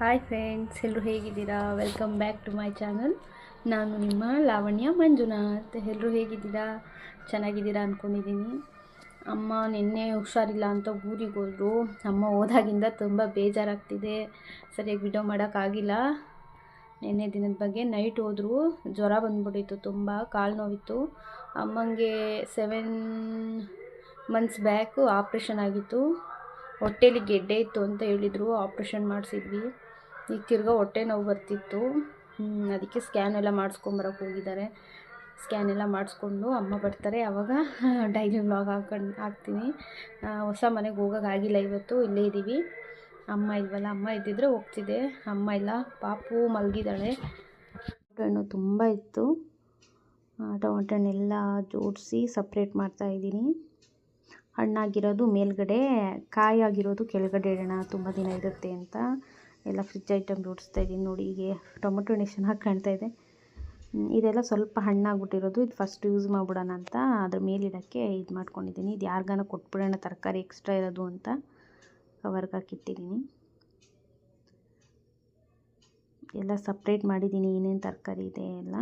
Hi friends ಎಲ್ಲರೂ ಹೇಗಿದ್ದೀರಾ? Welcome back to my channel ನಾನು ನಿಮ್ಮ ಲಾವಣ್ಯ ಮಂಜುನಾಥ್. ಎಲ್ಲರೂ ಹೇಗಿದ್ದೀರಾ? ಚೆನ್ನಾಗಿದ್ದೀರಾ ಅಂದ್ಕೊಂಡಿದ್ದೀನಿ ಅಮ್ಮ ನಿನ್ನೆ ಹುಷಾರಿಲ್ಲ ಅಂತ ಊರಿಗೆ ಹೋದರು. ಅಮ್ಮ ಹೋದಾಗಿಂದ ತುಂಬ ಬೇಜಾರಾಗ್ತಿದೆ. ಸರಿಯಾಗಿ ವಿಡಿಯೋ ಮಾಡೋಕ್ಕಾಗಿಲ್ಲ ನಿನ್ನೆ ದಿನದ ಬಗ್ಗೆ ನೈಟ್ ಹೋದರು. ಜ್ವರ ಬಂದ್ಬಿಟ್ಟಿತ್ತು, ತುಂಬ ಕಾಲು ನೋವಿತ್ತು. ಅಮ್ಮಂಗೆ ಸೆವೆನ್ ಮಂತ್ಸ್ ಬ್ಯಾಕು ಆಪ್ರೇಷನ್ ಆಗಿತ್ತು. ಹೊಟ್ಟೆಲಿ ಗೆಡ್ಡೆ ಇತ್ತು ಅಂತ ಹೇಳಿದರು. ಆಪ್ರೇಷನ್ ಮಾಡಿಸಿದ್ವಿ. ಈಗ ತಿರ್ಗಾ ಹೊಟ್ಟೆ ನೋವು ಬರ್ತಿತ್ತು. ಅದಕ್ಕೆ ಸ್ಕ್ಯಾನ್ ಎಲ್ಲ ಮಾಡಿಸ್ಕೊಂಬರಕ್ಕೆ ಹೋಗಿದ್ದಾರೆ. ಸ್ಕ್ಯಾನ್ ಎಲ್ಲ ಮಾಡಿಸ್ಕೊಂಡು ಅಮ್ಮ ಬರ್ತಾರೆ. ಆವಾಗ ಡೈಲಿ ವ್ಲಾಗ್ ಹಾಕೊಂಡು, ಹಾಕ್ತೀನಿ. ಹೊಸ ಮನೆಗೆ ಹೋಗೋಕ್ಕಾಗಿಲ್ಲ ಇವತ್ತು, ಇಲ್ಲೇ ಇದ್ದೀವಿ ಅಮ್ಮ ಇಲ್ವಲ್ಲ? ಅಮ್ಮ ಇದ್ದಿದ್ರೆ ಹೋಗ್ತಿದ್ದೆ. ಅಮ್ಮ ಇಲ್ಲ, ಪಾಪು ಮಲಗಿದ್ದಾಳೆ. ಹಣ್ಣು ತುಂಬ ಇತ್ತು. ಟೊಮೆಟೊ ಹಣ್ಣೆಲ್ಲ ಜೋಡಿಸಿ ಸಪ್ರೇಟ್ ಮಾಡ್ತಾಯಿದ್ದೀನಿ ಹಣ್ಣಾಗಿರೋದು ಮೇಲ್ಗಡೆ ಕಾಯಾಗಿರೋದು ಕೆಳಗಡೆ ಇಡೋಣ ತುಂಬ ದಿನ ಇರುತ್ತೆ ಅಂತ. ಎಲ್ಲ ಫ್ರಿಜ್ ಐಟಮ್ ಜೋಡಿಸ್ತಾ ಇದ್ದೀನಿ ನೋಡಿ, ಹೀಗೆ ಟೊಮೆಟೊ ಎಷ್ಟು ಚೆನ್ನಾಗಿ ಕಾಣ್ತಾ ಇದೆ. ಇದೆಲ್ಲ ಸ್ವಲ್ಪ ಹಣ್ಣಾಗ್ಬಿಟ್ಟಿರೋದು, ಇದು ಫಸ್ಟ್ ಯೂಸ್ ಮಾಡಿಬಿಡೋಣ ಅಂತ ಅದ್ರ ಮೇಲಿಡೋಕ್ಕೆ ಇದು ಮಾಡ್ಕೊಂಡಿದ್ದೀನಿ. ಇದು ಯಾರಿಗಾನ ಕೊಟ್ಬಿಡೋಣ, ತರಕಾರಿ ಎಕ್ಸ್ಟ್ರಾ ಇರೋದು ಅಂತ ಕವರ್ಗೆ ಹಾಕಿಟ್ಟಿದ್ದೀನಿ. ಎಲ್ಲ ಸಪ್ರೇಟ್ ಮಾಡಿದ್ದೀನಿ, ಏನೇನು ತರಕಾರಿ ಇದೆ ಎಲ್ಲ.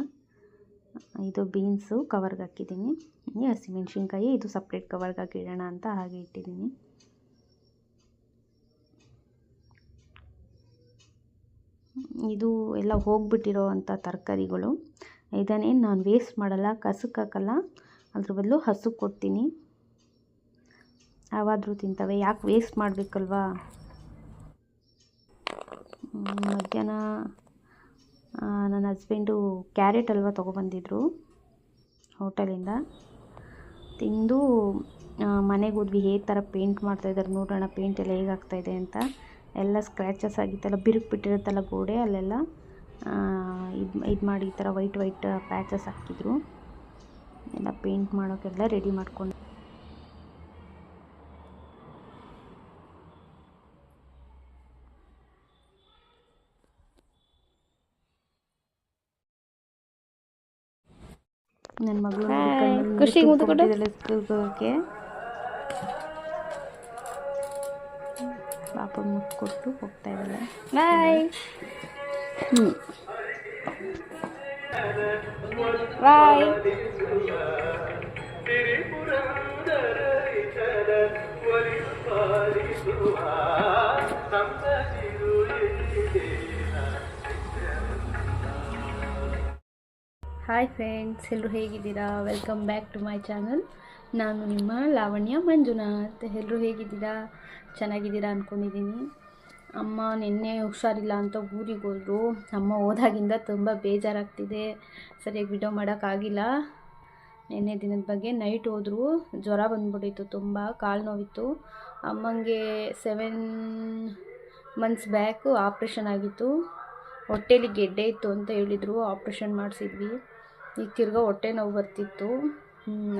ಇದು ಬೀನ್ಸು ಕವರ್ಗೆ ಹಾಕಿದ್ದೀನಿ. ಹಸಿಮೆಣ್ಸಿನ್ಕಾಯಿ, ಇದು ಸಪ್ರೇಟ್ ಕವರ್ಗೆ ಹಾಕಿಡೋಣ ಅಂತ ಹಾಗೆ ಇಟ್ಟಿದ್ದೀನಿ. ಇದು ಎಲ್ಲ ಹೋಗಿಬಿಟ್ಟಿರೋ ಅಂಥ ತರಕಾರಿಗಳು. ಇದನ್ನೇನು ನಾನು ವೇಸ್ಟ್ ಮಾಡಲ್ಲ ಕಸಕ್ಕೆ ಹಾಕಲ್ಲ. ಅದ್ರ ಬದಲು ಹಸುಗೆ ಕೊಡ್ತೀನಿ. ಯಾವಾದರೂ ತಿಂತವೆ. ಯಾಕೆ ವೇಸ್ಟ್ ಮಾಡಬೇಕಲ್ವಾ? ಮಧ್ಯಾಹ್ನ ನನ್ನ ಹಸ್ಬೆಂಡು ಕ್ಯಾರೆಟ್ ಅಲ್ವಾ ತೊಗೊಬಂದಿದ್ರು ಹೋಟೆಲಿಂದ. ತಿಂದು ಮನೆಗೆ ಹೋದ್ವಿ. ಹೇಗೆ ಥರ ಪೇಂಟ್ ಮಾಡ್ತಾಯಿದ್ದಾರೆ ನೋಡೋಣ. ಪೇಂಟ್ ಎಲ್ಲ ಹೇಗೆ ಆಗ್ತಾಯಿದೆ ಅಂತ. ಎಲ್ಲ ಸ್ಕ್ರ್ಯಾಚಸ್ ಆಗಿತ್ತಲ್ಲ ಬಿರುಕು ಬಿಟ್ಟಿರುತ್ತಲ್ಲ ಗೋಡೆ ಅಲ್ಲೆಲ್ಲ ಇದು ಇದು ಮಾಡಿ ಈ ಥರ ವೈಟ್ ವೈಟ್ ಪ್ಯಾಚಸ್ ಹಾಕಿದ್ರು. ಎಲ್ಲ ಪೇಂಟ್ ಮಾಡೋಕ್ಕೆಲ್ಲ ರೆಡಿ ಮಾಡ್ಕೊಂಡು ನನ್ನ ಮಗಳು ಖುಷಿ ಪಾಪ ಮುಟ್ ಕೊಟ್ಟು ಹೋಗ್ತಾ ಇದ್ದಾಳೆ. ಬಾಯ್ ಹ್ಞೂ ಬಾಯ್ ಹಾಯ್ ಫ್ರೆಂಡ್ಸ್ ಎಲ್ಲರೂ ಹೇಗಿದ್ದೀರಾ? Welcome back to my channel ನಾನು ನಿಮ್ಮ ಲಾವಣ್ಯ ಮಂಜುನಾಥ್. ಎಲ್ಲರೂ ಹೇಗಿದ್ದೀರಾ? ಚೆನ್ನಾಗಿದ್ದೀರಾ ಅಂದ್ಕೊಂಡಿದ್ದೀನಿ ಅಮ್ಮ ನಿನ್ನೆ ಹುಷಾರಿಲ್ಲ ಅಂತ ಊರಿಗೆ ಹೋದರು. ಅಮ್ಮ ಹೋದಾಗಿಂದ ತುಂಬ ಬೇಜಾರಾಗ್ತಿದೆ. ಸರಿಯಾಗಿ ವಿಡಿಯೋ ಮಾಡೋಕ್ಕಾಗಿಲ್ಲ ನಿನ್ನೆ ದಿನದ ಬಗ್ಗೆ ನೈಟ್ ಹೋದರು. ಜ್ವರ ಬಂದ್ಬಿಟ್ಟಿತ್ತು ತುಂಬ, ಕಾಲು ನೋವಿತ್ತು. ಅಮ್ಮಂಗೆ ಸೆವೆನ್ ಮಂತ್ಸ್ ಬ್ಯಾಕು ಆಪ್ರೇಷನ್ ಆಗಿತ್ತು. ಹೊಟ್ಟೆಲಿ ಗೆಡ್ಡೆ ಇತ್ತು ಅಂತ ಹೇಳಿದರು. ಆಪ್ರೇಷನ್ ಮಾಡಿಸಿದ್ವಿ. ಈಗ ತಿರ್ಗ ಹೊಟ್ಟೆ ನೋವು ಬರ್ತಿತ್ತು.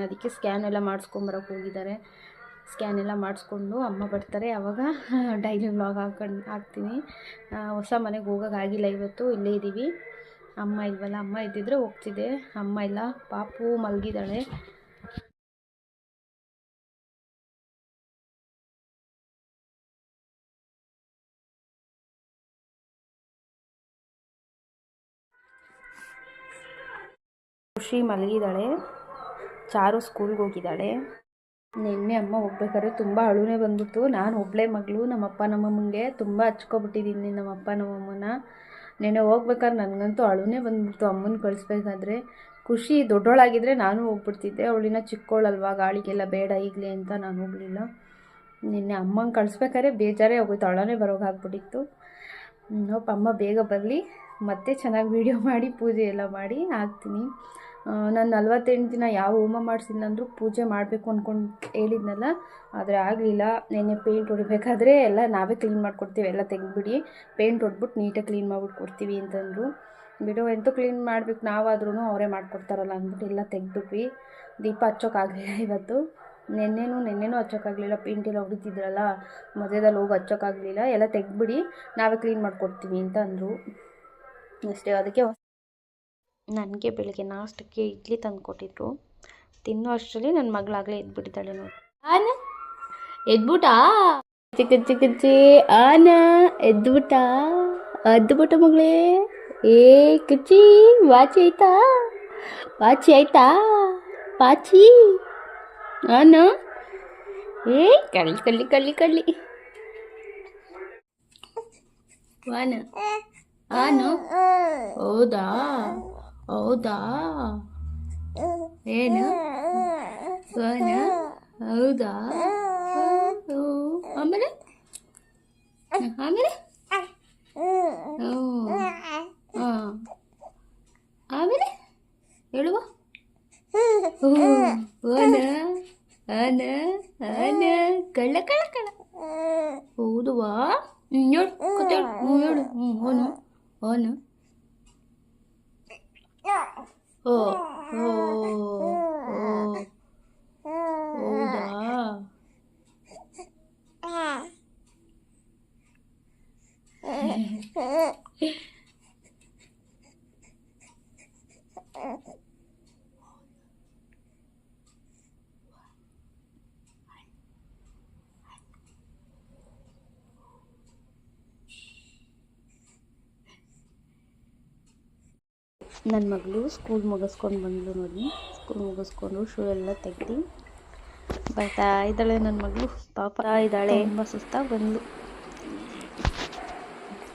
ಅದಕ್ಕೆ ಸ್ಕ್ಯಾನ್ ಎಲ್ಲ ಮಾಡಿಸ್ಕೊಂಬರಕ್ಕೆ ಹೋಗಿದ್ದಾರೆ. ಸ್ಕ್ಯಾನ್ ಎಲ್ಲ ಮಾಡಿಸ್ಕೊಂಡು ಅಮ್ಮ ಬರ್ತಾರೆ. ಆವಾಗ ಡೈಲಿ ವ್ಲಾಗ್ ಹಾಕೊಂಡು ಹಾಕ್ತೀನಿ. ಹೊಸ ಮನೆಗೆ ಹೋಗೋಕ್ಕಾಗಿಲ್ಲ ಇವತ್ತು, ಇಲ್ಲೇ ಇದ್ದೀವಿ ಅಮ್ಮ ಇಲ್ವಲ್ಲ? ಅಮ್ಮ ಇದ್ದಿದ್ರೆ ಹೋಗ್ತಿದ್ದೆ. ಅಮ್ಮ ಇಲ್ಲ, ಪಾಪು ಮಲಗಿದ್ದಾಳೆ. ಖುಷಿ ಮಲಗಿದ್ದಾಳೆ. ಚಾರು ಸ್ಕೂಲ್ಗೆ ಹೋಗಿದ್ದಾಳೆ. ನಿನ್ನೆ ಅಮ್ಮ ಹೋಗ್ಬೇಕಾದ್ರೆ ತುಂಬ ಅಳುನೇ ಬಂದ್ಬಿಟ್ಟು ನಾನು ಒಬ್ಬಳೇ ಮಗಳು, ನಮ್ಮಪ್ಪ ನಮ್ಮಮ್ಮಂಗೆ ತುಂಬ ಹಚ್ಕೊಬಿಟ್ಟಿದ್ದೀನಿ ನಮ್ಮಪ್ಪ ನಮ್ಮಮ್ಮನ ನೆನೆ ಹೋಗ್ಬೇಕಾದ್ರೆ ನನಗಂತೂ ಅಳುನೇ ಬಂದ್ಬಿಡ್ತು ಅಮ್ಮನ ಕಳಿಸ್ಬೇಕಾದ್ರೆ. ಖುಷಿ ದೊಡ್ಡೋಳಾಗಿದ್ದರೆ ನಾನು ಹೋಗ್ಬಿಡ್ತಿದ್ದೆ. ಅವಳಿನ ಚಿಕ್ಕವಳಲ್ವಾ ಗಾಳಿಗೆಲ್ಲ ಬೇಡ ಈಗಲೇ ಅಂತ ನಾನು ಹೋಗಲಿಲ್ಲ. ನಿನ್ನೆ ಅಮ್ಮಂಗೆ ಕಳಿಸ್ಬೇಕಾದ್ರೆ ಬೇಜಾರೇ ಹೋಗೋಯ್ತು ಅಳನೇ ಬರೋಗಾಗ್ಬಿಟ್ಟಿತ್ತು ಹೋಪ್ ಅಮ್ಮ ಬೇಗ ಬರಲಿ. ಮತ್ತೆ ಚೆನ್ನಾಗಿ ವೀಡಿಯೋ ಮಾಡಿ, ಪೂಜೆ ಎಲ್ಲ ಮಾಡಿ, ಹಾಕ್ತೀನಿ. ನಾನು ನಲ್ವತ್ತೆಂಟು ದಿನ ಯಾವ ಹೋಮ ಮಾಡಿಸಿಲ್ಲ ಅಂದರೂ ಪೂಜೆ ಮಾಡಬೇಕು ಅಂದ್ಕೊಂಡು ಹೇಳಿದ್ನಲ್ಲ, ಆದರೆ ಆಗಲಿಲ್ಲ. ನೆನ್ನೆ ಪೇಂಟ್ ಹೊಡಿಬೇಕಾದ್ರೆ ಎಲ್ಲ ನಾವೇ ಕ್ಲೀನ್ ಮಾಡಿಕೊಡ್ತೀವಿ, ಎಲ್ಲ ತೆಗೆದುಬಿಡಿ. ಪೇಂಟ್ ಹೊಡ್ಬಿಟ್ಟು ನೀಟಾಗಿ ಕ್ಲೀನ್ ಮಾಡಿಬಿಟ್ಟು ಕೊಡ್ತೀವಿ ಅಂತಂದರು. ಬಿಡು, ಎಂತೂ ಕ್ಲೀನ್ ಮಾಡ್ಬೇಕು ನಾವಾದ್ರೂ ಅವರೇ ಮಾಡಿಕೊಡ್ತಾರಲ್ಲ ಅಂದ್ಬಿಟ್ಟು ಎಲ್ಲ ತೆಗೆದ್ಬಿಟ್ವಿ. ದೀಪ ಹಚ್ಚೋಕ್ಕಾಗಲಿಲ್ಲ ಇವತ್ತು. ನೆನ್ನೆನೂ ನೆನ್ನೆನೂ ಹಚ್ಚೋಕ್ಕಾಗಲಿಲ್ಲ ಪೇಂಟೆಲ್ಲ ಹೊಡಿತಿದ್ರಲ್ಲ ಮದುವೆದಲ್ಲಿ ಹೋಗಿ ಹಚ್ಚೋಕ್ಕಾಗಲಿಲ್ಲ ಎಲ್ಲ ತೆಗೆದ್ಬಿಡಿ, ನಾವೇ ಕ್ಲೀನ್ ಮಾಡಿಕೊಡ್ತೀವಿ ಅಂತ ಅಂದರು ಅಷ್ಟೇ, ಅದಕ್ಕೆ ನನಗೆ ಬೆಳಗ್ಗೆ ನಾಷ್ಟಕ್ಕೆ ಇಡ್ಲಿ ತಂದು ಕೊಟ್ಟಿದ್ರು. ತಿನ್ನೋ ಅಷ್ಟರಲ್ಲಿ ನನ್ನ ಮಗಳಾಗಲೇ ಎದ್ಬಿಟ್ಟಿದ್ದಾಳೆ ನೋಡಿ. ಆನ? ಎದ್ಬಿಟ? ಚಿಕ್ಕ ಚಿಕ್ಕ ಚಿ ಆನ, ಎದ್ಬಿಟ? ಅದು ಮಗಳೇ. ಏ, ಕಿಚ್ಚಿ, ವಾಚಿ ಆಯ್ತಾ? ವಾಚಿ ಆಯ್ತಾ? ಪಾಚಿ? ಆನ? ಏ, ಕಳ್ಳಿ ಕಳ್ಳಿ ಕಳ್ಳಿ ಕಳ್ಳಿ. ವಾನ ಆನು? ಹೌದಾ? ಹೌದಾ? ಏನು? ವಾನ ಹೌದಾ. ಆಮೇಲೆ? ಆಮೇಲೆ. ಹಾ. ಆಮೇಲೆ? ಹೇಳುವ. ಆನ ಅನ ಅನ ಕಳ್ಳ ಕಳ್ಳ ಕಳ್ಳ. ಹೌದುವಾ? ಹ್ಞೂ, ಹೇಳು. ಕತೆ ಹೇಳು. ಹ್ಞೂ ಹೇಳು. ಹ್ಞೂ. 어, 어, 어, 오다. ನನ್ನ ಮಗಳು ಸ್ಕೂಲ್ ಮುಗಿಸ್ಕೊಂಡು ಬಂದಳು ನೋಡಿ. ಸ್ಕೂಲ್ ಮುಗಿಸ್ಕೊಂಡು ಶೂ ಎಲ್ಲ ತೆಗ್ದು ಬರ್ತಾ ಇದ್ದಾಳೆ ನನ್ನ ಮಗಳು. ಪಾಪ ಇದ್ದಾಳೆ. ತುಂಬ ಸುಸ್ತಾಗಿ ಬಂದಳು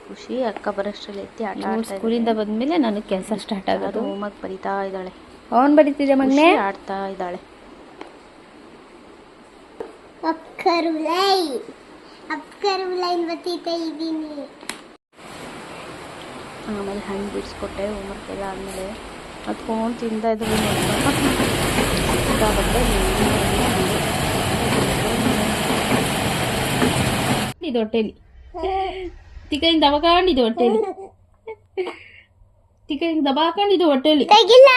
ಖುಷಿ ಅಕ್ಕ ಬರೋಷ್ಟರಲ್ಲಿ ಎತ್ತಿ ಆಟ ಸ್ಕೂಲಿಂದ ಬಂದಮೇಲೆ ನನಗೆ ಕೆಲಸ ಸ್ಟಾರ್ಟ್ ಆಗೋದು. ಹೋಮ್ವರ್ಕ್ ಬರಿತಾ ಇದ್ದಾಳೆ. ಅವನು ಬರಿತಿದ್ದೆ ಮಗ್ನೆ? ಆಡ್ತಾ ಇದ್ದಾಳೆ. ಅಪ್ಕರುಲೈ ಅಪ್ಕರುಲೈನ್ ಬತ್ತೀತಾ ಇದ್ದೀನಿ ಆಮೇಲೆ ಹಣ್ಣು ಬಿಡಿಸ್ಕೊಟ್ಟೆ ಹೋಮ್ವರ್ಕ್ ಎಲ್ಲ ಆದಮೇಲೆ ಹತ್ಕೊಂಡು ತಿಂದ ಇದ್ದು ಇದು ಹೊಟ್ಟೆಲಿ ತಿಕ್ಕ ಹಿಂಗೆ ದಬಾಕೊಂಡಿದ್ದು ಹೊಟ್ಟೆಲಿ ತಿಕ್ಕ ಹಿಂಗೆ ದಬಾಕೊಂಡಿದ್ದು ಹೊಟ್ಟೆಲಿ ತೆಗಿಲ್ಲ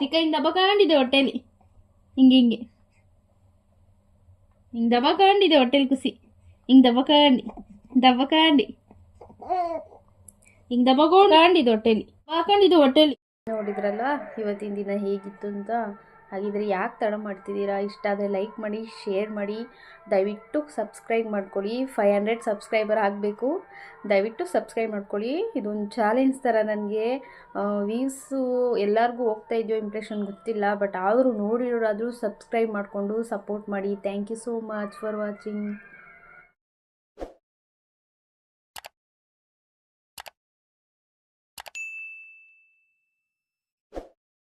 ತಿಕ್ಕ ಹಿಂಗೆ ದಬಾಕೊಂಡಿದ್ದೆ ಹೊಟ್ಟೆಲಿ ಹಿಂಗೆ ಹಿಂಗೆ ಹಿಂಗೆ ದಬಾಕೊಂಡಿದ್ದೆ ಹೊಟ್ಟೆಲಿ ಖುಷಿ ಹಿಂಗೆ ದಬಾಕಂಡು ದಬಾಕಂಡು ಹಿಂಗೆ ದಬಾಕೊಂಡಿದ್ದು ಹೊಟ್ಟೆಲಿ. ಹಾಕೊಂಡಿದ್ದು ಹೊಟ್ಟೆಲಿ. ನೋಡಿದ್ರಲ್ವಾ ಇವತ್ತಿನ ದಿನ ಹೇಗಿತ್ತು ಅಂತ. ಹಾಗಿದ್ರೆ ಯಾಕೆ ತಡ ಮಾಡ್ತಿದ್ದೀರಾ? ಇಷ್ಟ ಆದರೆ ಲೈಕ್ ಮಾಡಿ ಶೇರ್ ಮಾಡಿ. ದಯವಿಟ್ಟು ಸಬ್ಸ್ಕ್ರೈಬ್ ಮಾಡ್ಕೊಳ್ಳಿ. ಫೈವ್ ಹಂಡ್ರೆಡ್ ಸಬ್ಸ್ಕ್ರೈಬರ್ ಆಗಬೇಕು. ದಯವಿಟ್ಟು ಸಬ್ಸ್ಕ್ರೈಬ್ ಮಾಡ್ಕೊಳ್ಳಿ. ಇದೊಂದು ಚಾಲೆಂಜ್ ಥರ ನನಗೆ. ವೀವ್ಸು ಎಲ್ಲರಿಗೂ ಹೋಗ್ತಾ ಇದೆಯೋ ಇಂಪ್ರೆಷನ್ ಗೊತ್ತಿಲ್ಲ. ಬಟ್ ಆದರೂ ನೋಡಿರೋರಾದರೂ ಸಬ್ಸ್ಕ್ರೈಬ್ ಮಾಡಿಕೊಂಡು ಸಪೋರ್ಟ್ ಮಾಡಿ. Thank you so much for watching